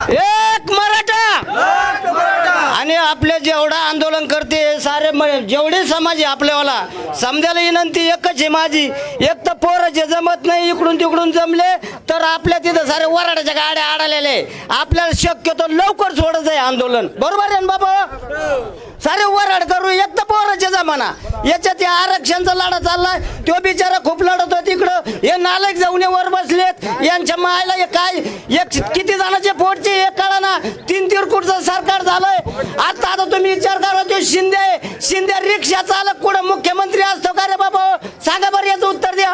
एक मराठा! आणि आपले जेवढा आंदोलन करते सारे जेवढे समाज आहे आपल्यावाला समजायला विनंती एकच आहे माझी. एक तर पोरं जे जमत नाही इकडून तिकडून जमले तर आपल्या तिथं सारे वराडाच्या गाड्या आडालेले आपल्याला शक्यतो लवकर सोडत आहे आंदोलन. बरोबर आहे ना बाबा? सारे वराड करू एक तर पोराचे जमाना याच्यात या आरक्षणचा लढा चाललाय. तो बिचारा खूप लढत होता तिकडं. हे नालक जाऊन हे वर बसलेत. यांच्या मायला हे काय? एक किती जणांचे पोटचे हे कळा ना तीन तिरकुटचं सरकार झालंय. आता आता तुम्ही विचार करा तो शिंदे शिंदे रिक्षा चालक कुठं मुख्यमंत्री असतो का रे बाबा? सांगा बरं याचं उत्तर द्या.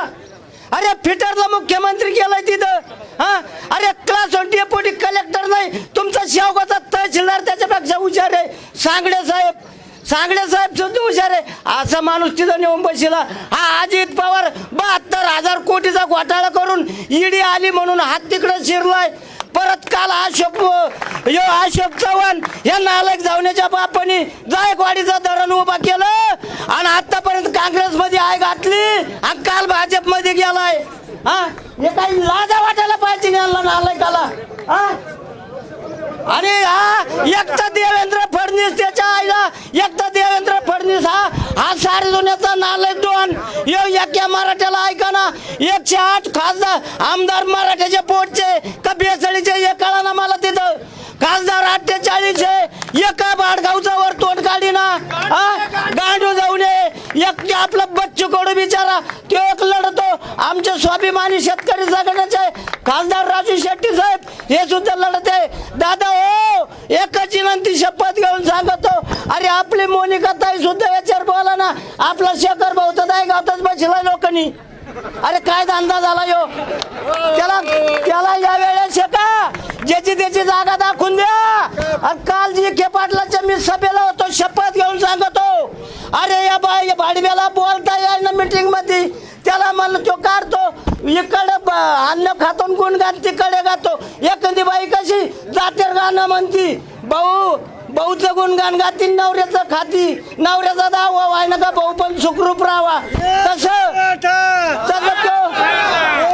अरे फिटरला मुख्यमंत्री केलाय तिथं. हा? अरे क्लास वन डेप्युटी कलेक्टर नाही. तुमचा शेवगाचा तहसीलदार त्याच्यापेक्षा हुशार आहे. सांगडे साहेब सांगडे साहेब सुद्धा हुशार आहे. असा माणूस तिथं नेऊन बसला. हा अजित पवार बहात्तर हजार कोटीचा घोटाळा करून ईडी आली म्हणून हात तिकडे शिरलाय. परत काल अशोक यो अशोक चव्हाण या नालायक जावण्याच्या बापानी जायकवाडीचं धरण उभा केलं आणि आतापर्यंत काँग्रेसमध्ये आय घातली आणि काल भाजपमध्ये गेलाय. हा? हे काही लाजा वाटायला पाहिजे यांना नालायकाला. हा? आणि हा एकटा देवेंद्र हा हा सारे दुनियाचा नालक दोन. यो या मराठ्याला ऐका ना. एकशे आठ खासदार आमदार मराठ्याचे पोटचे का बेसळीचे हे कळा ना मला तिथं. खासदार अठ्ठेचाळीस आहे एका बाडगावचा वर तोंड काढी ना हा गांडू जाऊ नये. एक आपलं बच्चू कडू बिचारा तो एक लढतो. आमचे स्वाभिमानी शेतकरी जगण्याचे खासदार राजू शेट्टी साहेब हे सुद्धा लढत. आहे दादा हो एकच विनंती शपथ घेऊन सांगतो. अरे आपली मोनिका ताई सुद्धा याच्यावर बोला ना. आपला शेखर भाऊ तर दाय गावतच बसला लोकांनी. अरे काय धंदा झाला यो? त्याला त्याला या वेळेस शेका ज्याची त्याची जागा दाखवून द्या. आणि काल जी के पाटलाच्या मी सभेला होतो शपथ घेऊन सांगतो. अरे या बाई या भाडव्याला बोलता येईल ना मीटिंगमध्ये. त्याला म्हणलं तो काढतो. इकडे अन्न खातून गुणगान तिकडे गातो. एखादी बाई कशी जातेर गाणं म्हणती भाऊ भाऊचं गुणगान गाती नवऱ्याचं खाती नवऱ्याचा दावा व्हाय ना का भाऊ पण सुखरूप राहावा? तसं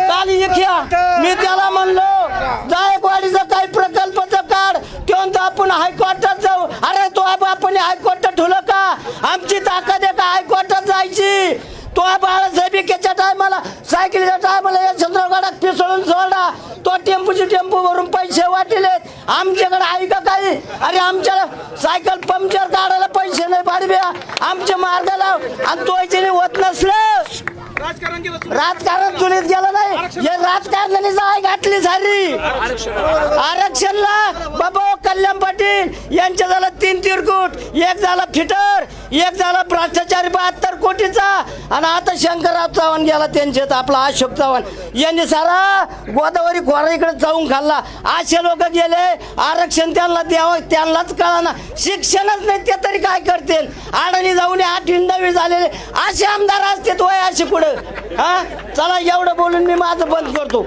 काल इख्या मी त्याला म्हणलो जायकवाडीचा काही प्रकल्पाचं काढ किंवा आपण हायकोर्टात जाऊ. अरे तो आपण हायकोर्टात ठेवलं का? आमची ताकद आहे का हायकोर्टात जायची? तो बाळासाहेबिकेच्या टायमाला सायकलीच्या टायमाला या चंद्रगडात पिसळून सोडा तो टेम्पूची टेम्पू भरून पैसे वाटेलेत आमच्याकडे आहे का काही? अरे आमच्या सायकल पंक्चर काढायला पैसे नाही पाडव्या आमच्या मार्गाला आणि तो याच्याने होत नसलं. राजकारण चुलीत गेलं नाही. हे राजकारणाने जाय घातली सारी आरक्षणला. बाबा कल्याण पाटील यांच्या झालं तीन तिरकुट एक झाला फिटर. एक झाला भ्रष्टाचारी बहात्तर कोटीचा. आणि आता शंकरराव चव्हाण गेला त्यांच्यात आपला अशोक चव्हाण. यांनी सारा गोदावरी खोरा इकडे जाऊन खाल्ला. असे लोक गेले आरक्षण त्यांना द्यावं त्यांनाच कळाना. शिक्षणच नाही ते तरी काय करतील? अडाणी जाऊन आठवी नववी झालेले. असे आमदार असते तो असे पुढं हा? चला एवढं बोलून मी माझं बंद करतो.